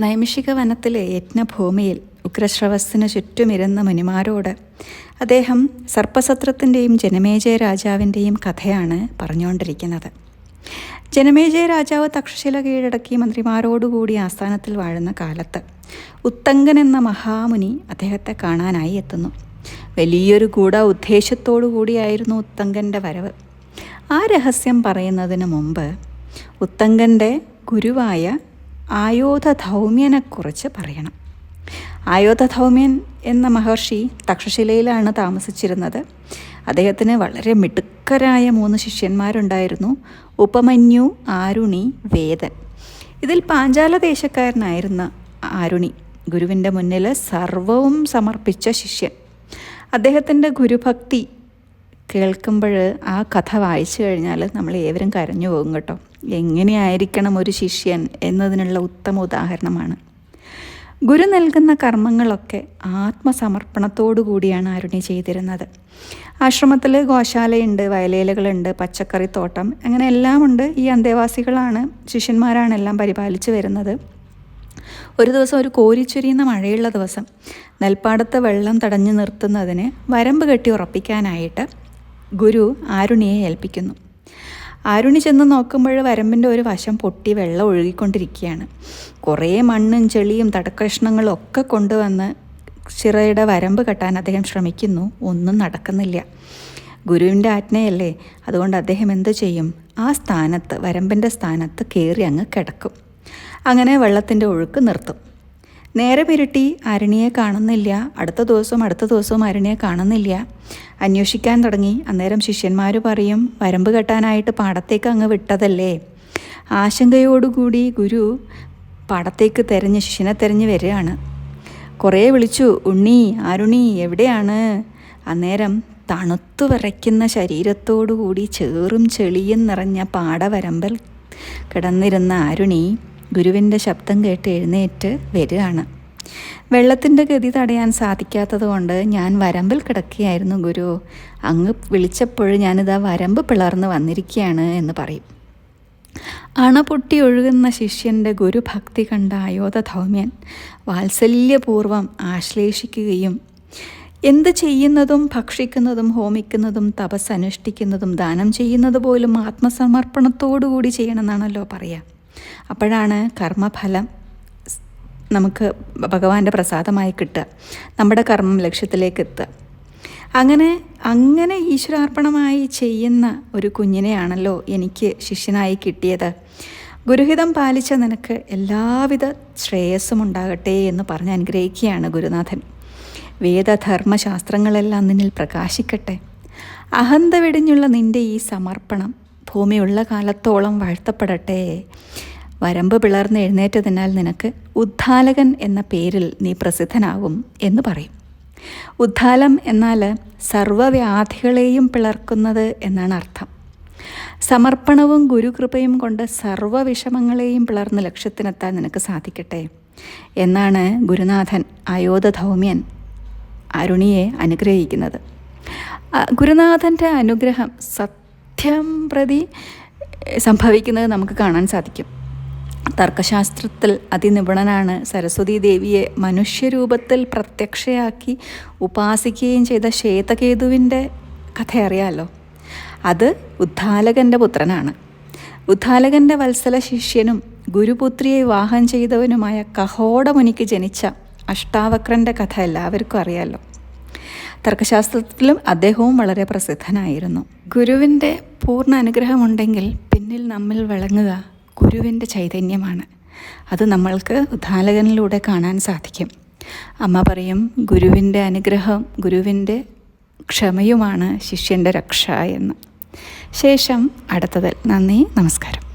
നൈമിഷിക വനത്തിലെ യജ്ഞഭൂമിയിൽ ഉഗ്രശ്രവസ്സിന് ചുറ്റുമിരുന്ന മുനിമാരോട് അദ്ദേഹം സർപ്പസത്രത്തിന്റെയും ജനമേജയ രാജാവിന്റെയും കഥയാണ് പറഞ്ഞുകൊണ്ടിരിക്കുന്നത്. ജനമേജയ രാജാവ് തക്ഷശില കീഴടക്കി മന്ത്രിമാരോടുകൂടി ആസ്ഥാനത്തിൽ വാഴുന്ന കാലത്ത് ഉത്തങ്കൻ എന്ന മഹാമുനി അദ്ദേഹത്തെ കാണാനായി എത്തുന്നു. വലിയൊരു ഗൂഢ ഉദ്ദേശത്തോടു കൂടിയായിരുന്നു ഉത്തങ്കന്റെ വരവ്. ആ രഹസ്യം പറയുന്നതിന് മുമ്പ് ഉത്തങ്കന്റെ ഗുരുവായ ആയോധധൗമ്യനെക്കുറിച്ച് പറയണം. ആയോധധൗമ്യൻ എന്ന മഹർഷി തക്ഷശിലയിലാണ് താമസിച്ചിരുന്നത്. അദ്ദേഹത്തിന് വളരെ മിടുക്കരായ മൂന്ന് ശിഷ്യന്മാരുണ്ടായിരുന്നു. ഉപമന്യു ആരുണി വേദൻ. ഇതിൽ പാഞ്ചാല ദേശക്കാരനായിരുന്ന ആരുണി ഗുരുവിന്റെ മുന്നിൽ സർവവും സമർപ്പിച്ച ശിഷ്യൻ. അദ്ദേഹത്തിന്റെ ഗുരുഭക്തി കേൾക്കുമ്പോൾ ആ കഥ വായിച്ചു കഴിഞ്ഞാൽ നമ്മൾ ഏവരും കരഞ്ഞു പോകും കേട്ടോ. എങ്ങനെയായിരിക്കണം ഒരു ശിഷ്യൻ എന്നതിനുള്ള ഉത്തമ ഉദാഹരണമാണ്. ഗുരു നൽകുന്ന കർമ്മങ്ങളൊക്കെ ആത്മസമർപ്പണത്തോടു കൂടിയാണ് അരുണി ചെയ്തിരുന്നത്. ആശ്രമത്തിൽ ഗോശാലയുണ്ട് വയലേലകളുണ്ട് പച്ചക്കറിത്തോട്ടം അങ്ങനെ എല്ലാം ഉണ്ട് ഈ അന്തേവാസികളാണ് ശിഷ്യന്മാരാണ് എല്ലാം പരിപാലിച്ചു വരുന്നത്. ഒരു ദിവസം ഒരു കോരിച്ചൊരിയുന്ന മഴയുള്ള ദിവസം നെൽപ്പാടത്ത് വെള്ളം തടഞ്ഞു നിർത്തുന്നതിന് വരമ്പ് കെട്ടി ഉറപ്പിക്കാനായിട്ട് ഗുരു ആരുണിയെ ഏൽപ്പിക്കുന്നു. ആരുണി ചെന്ന് നോക്കുമ്പോൾ വരമ്പിന്റെ ഒരു വശം പൊട്ടി വെള്ളം ഒഴുകിക്കൊണ്ടിരിക്കുകയാണ്. കുറേ മണ്ണും ചെളിയും തടക്കഷ്ണങ്ങളും ഒക്കെ കൊണ്ടുവന്ന് ചിറയുടെ വരമ്പ് കെട്ടാൻ അദ്ദേഹം ശ്രമിക്കുന്നു. ഒന്നും നടക്കുന്നില്ല. ഗുരുവിന്റെ ആജ്ഞയല്ലേ? അതുകൊണ്ട് അദ്ദേഹം എന്ത് ചെയ്യും? ആ സ്ഥാനത്ത് വരമ്പിന്റെ സ്ഥാനത്ത് കയറി അങ്ങ് കിടക്കും. അങ്ങനെ വെള്ളത്തിന്റെ ഒഴുക്ക് നിർത്തും. നേരെ പിരട്ടി അരുണിയെ കാണുന്നില്ല. അടുത്ത ദിവസവും അടുത്ത ദിവസവും അരുണിയെ കാണുന്നില്ല. അന്വേഷിക്കാൻ തുടങ്ങി. അന്നേരം ശിഷ്യന്മാർ പറയും വരമ്പ് കെട്ടാനായിട്ട് പാടത്തേക്ക് അങ്ങ് വിട്ടതല്ലേ? ആശങ്കയോടുകൂടി ഗുരു പാടത്തേക്ക് തെരഞ്ഞ് ശിഷ്യനെ തെരഞ്ഞ് വരികയാണ്. കുറേ വിളിച്ചു. ഉണ്ണി ആരുണി എവിടെയാണ്? അന്നേരം തണുത്തു വിറയ്ക്കുന്ന ശരീരത്തോടുകൂടി ചേറും ചെളിയും നിറഞ്ഞ പാടവരമ്പൽ കിടന്നിരുന്ന ആരുണി ഗുരുവിന്റെ ശബ്ദം കേട്ട് എഴുന്നേറ്റ് വരികയാണ്. വെള്ളത്തിന്റെ ഗതി തടയാൻ സാധിക്കാത്തതുകൊണ്ട് ഞാൻ വരമ്പിൽ കിടക്കുകയായിരുന്നു ഗുരു. അങ്ങ് വിളിച്ചപ്പോൾ ഞാനിതാ വരമ്പ് പിളർന്ന് വന്നിരിക്കുകയാണ് എന്ന് പറയും. അണ പൊട്ടി ഒഴുകുന്ന ശിഷ്യന്റെ ഗുരുഭക്തി കണ്ട അയോധധൗമ്യൻ വാത്സല്യപൂർവം ആശ്ലേഷിക്കുകയും എന്ത് ചെയ്യുന്നതും ഭക്ഷിക്കുന്നതും ഹോമിക്കുന്നതും തപസ് അനുഷ്ഠിക്കുന്നതും ദാനം ചെയ്യുന്നത് പോലും ആത്മസമർപ്പണത്തോടു കൂടി ചെയ്യണമെന്നാണല്ലോ പറയുക അപ്പോഴാണ് കർമ്മഫലം നമുക്ക് ഭഗവാന്റെ പ്രസാദമായി കിട്ടുക നമ്മുടെ കർമ്മം ലക്ഷ്യത്തിലേക്ക് എത്തുക. അങ്ങനെ അങ്ങനെ ഈശ്വരാർപ്പണമായി ചെയ്യുന്ന ഒരു കുഞ്ഞിനെയാണല്ലോ എനിക്ക് ശിഷ്യനായി കിട്ടിയത്. ഗുരുഹിതം പാലിച്ച നിനക്ക് എല്ലാവിധ ശ്രേയസ്സും ഉണ്ടാകട്ടെ എന്ന് പറഞ്ഞ് അനുഗ്രഹിക്കുകയാണ് ഗുരുനാഥൻ. വേദധർമ്മശാസ്ത്രങ്ങളെല്ലാം നിന്നിൽ പ്രകാശിക്കട്ടെ. അഹന്ത വെടിഞ്ഞുള്ള നിന്റെ ഈ സമർപ്പണം ഭൂമിയുള്ള കാലത്തോളം വാഴ്ത്തപ്പെടട്ടെ. വരമ്പ് പിളർന്ന് എഴുന്നേറ്റതിനാൽ നിനക്ക് ഉദ്ധാലകൻ എന്ന പേരിൽ നീ പ്രസിദ്ധനാകും എന്ന് പറയും. ഉദ്ധാലം എന്നാൽ സർവവ്യാധികളെയും പിളർക്കുന്നത് എന്നാണ് അർത്ഥം. സമർപ്പണവും ഗുരുകൃപയും കൊണ്ട് സർവവിഷമങ്ങളെയും പിളർന്ന് ലക്ഷ്യത്തിനെത്താൻ നിനക്ക് സാധിക്കട്ടെ എന്നാണ് ഗുരുനാഥൻ അയോധധൗമ്യൻ അരുണിയെ അനുഗ്രഹിക്കുന്നത്. ഗുരുനാഥന്റെ അനുഗ്രഹം സത്യം പ്രതി സംഭവിക്കുന്നത് നമുക്ക് കാണാൻ സാധിക്കും. തർക്കശാസ്ത്രത്തിൽ അതിനിപുണനാണ് സരസ്വതി ദേവിയെ മനുഷ്യരൂപത്തിൽ പ്രത്യക്ഷയാക്കി ഉപാസിക്കുകയും ചെയ്ത ശ്വേതകേതുവിന്റെ കഥ അറിയാമല്ലോ അത് ഉദ്ധാലകന്റെ പുത്രനാണ്. ഉദ്ധാലകന്റെ വത്സല ശിഷ്യനും ഗുരുപുത്രിയെ വിവാഹം ചെയ്തവനുമായ കഹോടമുനിക്ക് ജനിച്ച അഷ്ടാവക്രന്റെ കഥ എല്ലാവർക്കും അറിയാമല്ലോ തർക്കശാസ്ത്രത്തിലും അദ്ദേഹവും വളരെ പ്രസിദ്ധനായിരുന്നു. ഗുരുവിന്റെ പൂർണ അനുഗ്രഹമുണ്ടെങ്കിൽ പിന്നിൽ നമ്മിൽ വിളങ്ങുക. ഗുരുവിന്റെ ചൈതന്യമാണ്. അത് നമ്മൾക്ക് ഉദ്ധാലകനിലൂടെ കാണാൻ സാധിക്കും. അമ്മ പറയും ഗുരുവിന്റെ അനുഗ്രഹം ഗുരുവിന്റെ ക്ഷമയുമാണ് ശിഷ്യന്റെ രക്ഷ എന്ന്. ശേഷം അടുത്തതിൽ. നന്ദി നമസ്കാരം.